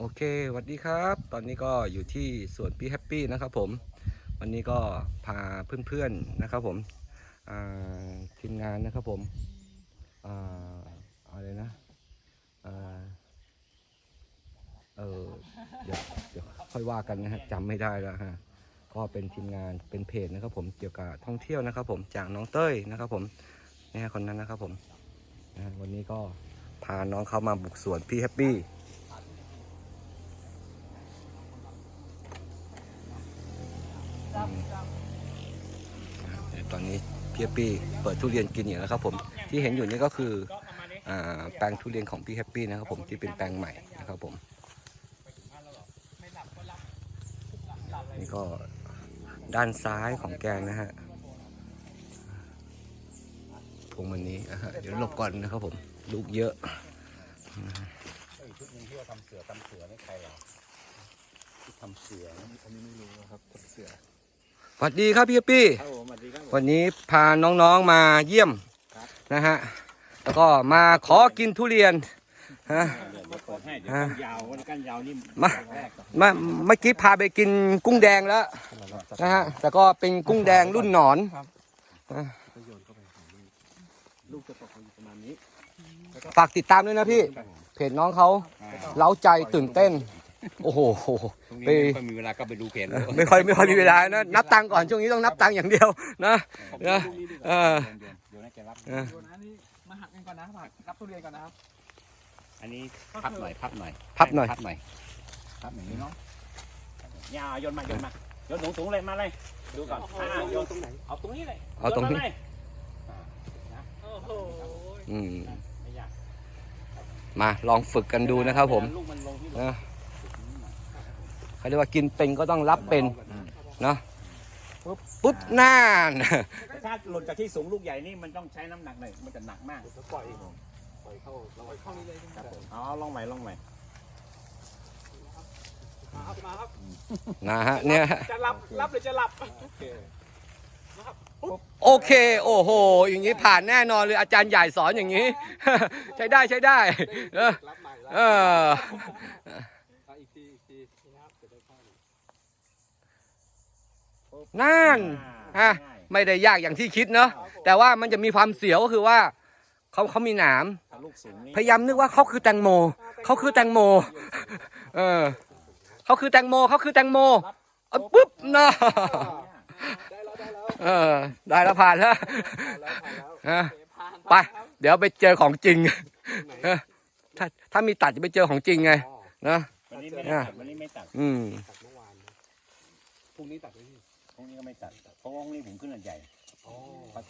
โอเคสวัสดีครับ ตอนนี้ก็อยู่ที่สวนพี่แฮปปี้นะครับผม วันนี้ก็พาเพื่อนๆนะครับผมทีมงานนะครับผมอะไรนะเออเดี๋ยวเดี๋ยวค่อยว่ากันนะฮะจำไม่ได้แล้วฮะก็เป็นทีมงานเป็นเพจนะครับผมเกี่ยวกับท่องเที่ยวนะครับ ผมจากน้องเต้ยนะครับผมนี่ฮะคนนั้นนะครับผมวันนี้ก็พาน้องเข้ามาบุกสวนพี่แฮปปี้ ตอนนี้พี่แฮปปี้เปิดทุเรียนกินอยู่แล้วครับผมที่เห็นอยู่นี่ก็คืออ่าแปลงทุเรียนของพี่แฮปปี้นะครับผมที่เป็นแปลงใหม่นะครับผมนี่ก็ด้านซ้ายของแกนะฮะพวงมันนี้อะฮะเดี๋ยวหลบก่อนนะครับผมลูกเยอะอีกชุดหนึงที่ว่าทำเสือทำเสือนี่ใครเหรอที่ทำเสือนะอันนี้ไม่รู้นะครับทำเสือ สวัสดีครับพี่แฮปปี้ครับผมสวัสดีครับผม วันนี้พาน้องๆมาเยี่ยมครับ นะฮะแล้วก็มาขอกินทุเรียนฮะ เดี๋ยวเปิดให้เดี๋ยวอ่ากันยาววันกันยาวนี่มา แรกก่อนเมื่อเมื่อกี้พาไปกินกุ้งแดงแล้วนะฮะแต่ก็เป็นกุ้งแดงรุ่นหนอนก็โยนเข้าไปหาลูกลูกจะตกอยู่ประมาณนี้ฝากติดตามด้วยนะพี่ เพจน้องเขาอ่าเล้าใจตื่นเต้น โอ้โห ตรงไปนี้ไม่ค่อยมีเวลาก็ไปดูเพจแล้วไม่ค่อยไม่ค่อยมีเวลานะนับตังค์ก่อนช่วงนี้ต้องนับตังค์อย่างเดียวนะเออเออโยนให้แกรับเออโยนอันนี้มาหักกันก่อนนะครับหักรับทุเรียนก่อนนะครับอันนี้พับหน่อยพับหน่อยพับหน่อยพับหน่อยพับอย่างนี้เนาะยาวโยนมาโยนมาโยนสูงสูงๆเลยมาเลยดูก่อนอ่าโยนตรงไหนเอาตรงนี้เลยเอาตรงนี้โยมลยโอ้โหอืมไม่ยากมาลองฝึกกันดูนะครับผมลูกมันลงที่นะ เขาเรียกว่ากินเป็นก็ต้องรับเป็นเนาะปุ๊บปุ๊บน่านถ้าหล่นจากที่สูงลูกใหญ่นี่มันต้องใช้น้ำหนักหน่อยมันจะหนักมากปล่อยปล่อยเข้าเราปล่อยเข้านี่เลยใช่ไหมครับผมเอาลองใหม่ลองใหม่มาครับมาครับนะฮะเนี่ยจะรับรับหรือจะหลับโอเค โอ้โห อย่างนี้ผ่านแน่นอนเลยอาจารย์ใหญ่สอนอย่างนี้ ใช้ได้ใช้ได้เออ รับใหม่รับ เออ อีกทีอีกทีนะครับจะได้เข้า นั่นอ่าฮะง่ายไม่ได้ยากอย่างที่คิดเนาะแต่ว่ามันจะมีความเสียวก็คือว่าเขาเขามีหนามถ้าลูกสูงนี่พยายามนึกว่าเขาคือแตงโมเขาคือแตงโม เออเขาคือแตงโมเขาคือแตงโมเอาปุ๊บเนาะได้แล้วได้แล้วเออ ได้แล้วผ่านแล้วแล้วผ่านแล้วฮะโอเคผ่านไปครับเดี๋ยวไปเจอของจริงเออถ้าถ้ามีตัดจะไปเจอของจริงไงอ๋อนะวันนี้ไม่อ่าตัดวันนี้ไม่ตัดอืมตัดเมื่อวานนะพรุ่งนี้ตัดไหม พี่พรุ่งนี้ก็ไม่ตัดเพราะว่าพรุ่งนี้ผมขึ้นอันใหญ่ อ๋อผส